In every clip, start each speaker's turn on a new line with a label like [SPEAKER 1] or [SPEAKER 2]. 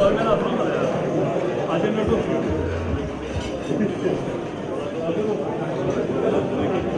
[SPEAKER 1] Ömer abi ama ya. Adem orada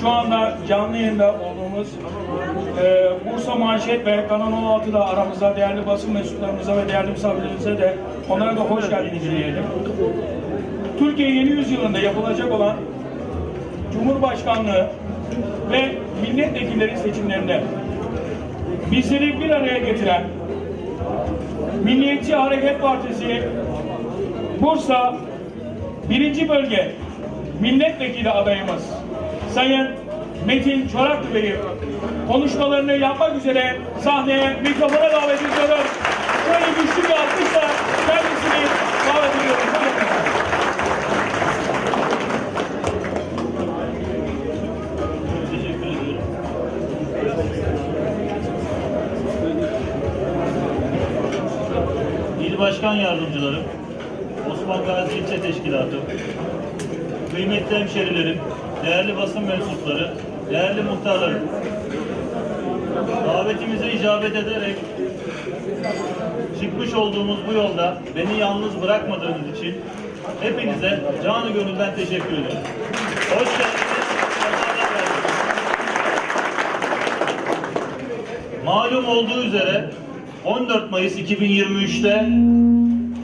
[SPEAKER 1] Şu anda canlı yayında olduğumuz e, Bursa Manşet ve Kanal 16'da aramızda değerli basın mensuplarımıza ve değerli misafirlerimize de onlara da hoş geldiniz diyelim. Türkiye yeni yüzyılında yapılacak olan Cumhurbaşkanlığı ve milletvekilleri seçimlerinde bizleri bir araya getiren Milliyetçi Hareket Partisi Bursa 1. Bölge Milletvekili adayımız Sayın Metin Çoraklı Bey'i konuşmalarını yapmak üzere sahneye mikrofona davet ediyorum. Şöyle güçlü bir alkışla kendisini davet ediyorum.
[SPEAKER 2] İl Başkan Yardımcılarım, Osman Gazi İlçe Teşkilatı, kıymetli hemşerilerim, değerli basın mensupları, değerli muhtarlarım, davetimize icabet ederek çıkmış olduğumuz bu yolda beni yalnız bırakmadığınız için hepinize canı gönülden teşekkür ederim. Hoş geldiniz. Malum olduğu üzere 14 Mayıs 2023'te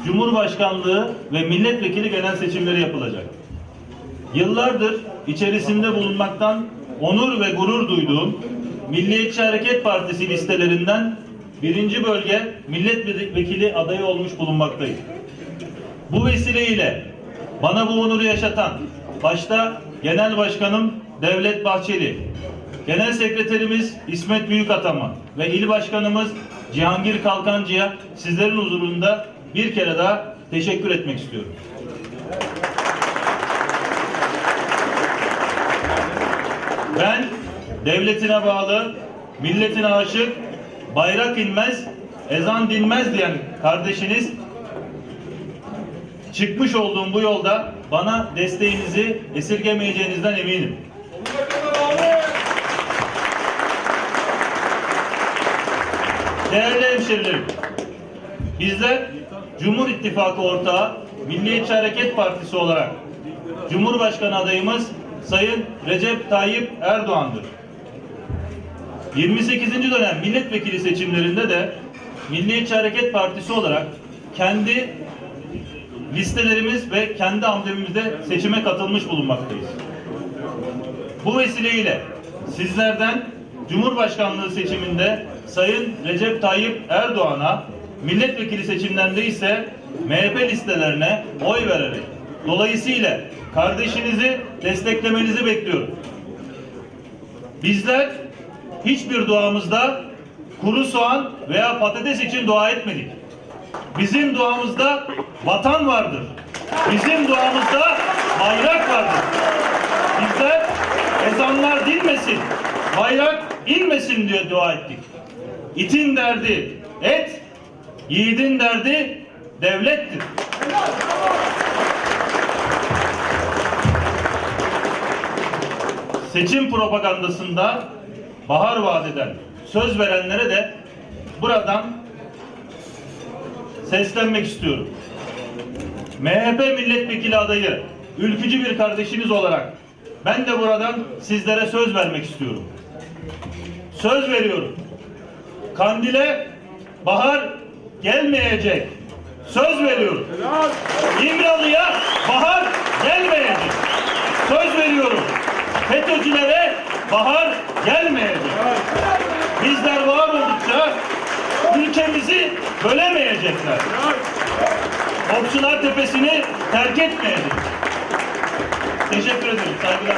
[SPEAKER 2] Cumhurbaşkanlığı ve milletvekili genel seçimleri yapılacak. Yıllardır içerisinde bulunmaktan onur ve gurur duyduğum Milliyetçi Hareket Partisi listelerinden birinci bölge milletvekili adayı olmuş bulunmaktayım. Bu vesileyle bana bu onuru yaşatan başta Genel Başkanım Devlet Bahçeli, Genel Sekreterimiz İsmet Büyükataman ve İl Başkanımız Cihangir Kalkancı'ya sizlerin huzurunda bir kere daha teşekkür etmek istiyorum. Ben devletine bağlı, milletine aşık, bayrak inmez, ezan dinmez diyen kardeşiniz çıkmış olduğum bu yolda bana desteğinizi esirgemeyeceğinizden eminim. Değerli hemşerilerim, bizler Cumhur İttifakı ortağı Milliyetçi Hareket Partisi olarak Cumhurbaşkanı adayımız Sayın Recep Tayyip Erdoğan'dır. 28. dönem milletvekili seçimlerinde de Milliyetçi Hareket Partisi olarak kendi listelerimiz ve kendi amblemimizde seçime katılmış bulunmaktayız. Bu vesileyle sizlerden Cumhurbaşkanlığı seçiminde Sayın Recep Tayyip Erdoğan'a, milletvekili seçimlerinde ise MHP listelerine oy vererek dolayısıyla kardeşinizi desteklemenizi bekliyorum. Bizler hiçbir duamızda kuru soğan veya patates için dua etmedik. Bizim duamızda vatan vardır. Bizim duamızda bayrak vardır. Bizler ezanlar dinmesin, bayrak inmesin diye dua ettik. İtin derdi et, yiğidin derdi devlettir. Seçim propagandasında bahar vaat eden, söz verenlere de buradan seslenmek istiyorum. MHP milletvekili adayı, ülkücü bir kardeşiniz olarak ben de buradan sizlere söz vermek istiyorum. Söz veriyorum. Kandile bahar gelmeyecek. Söz veriyorum. İmralı'ya bahar gelmeyecek. FETÖ'cülere bahar gelmeyecek. Bizler var oldukça ülkemizi bölemeyecekler. Okçular Tepesi'ni terk etmeyecek. Teşekkür ederim. Saygılar.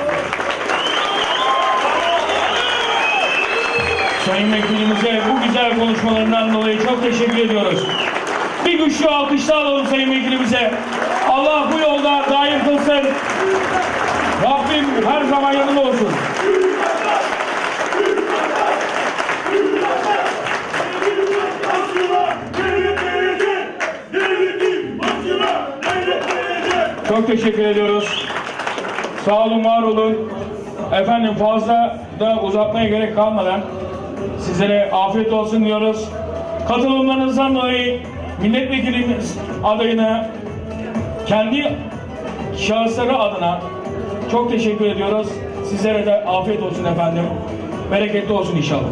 [SPEAKER 1] Sayın Vekilimize bu güzel konuşmalarından dolayı çok teşekkür ediyoruz. Bir güçlü alkışlar alalım Sayın Vekilimize. Allah bu yolda daim kılsın. Rabbim her zaman yanında olsun. Çok teşekkür ediyoruz. Sağ olun, var olun. Efendim fazla da uzatmaya gerek kalmadan sizlere afiyet olsun diyoruz. Katılımlarınızdan dolayı milletvekilimiz adayına kendi şahısları adına çok teşekkür ediyoruz. Sizlere de afiyet olsun efendim. Bereketli olsun inşallah.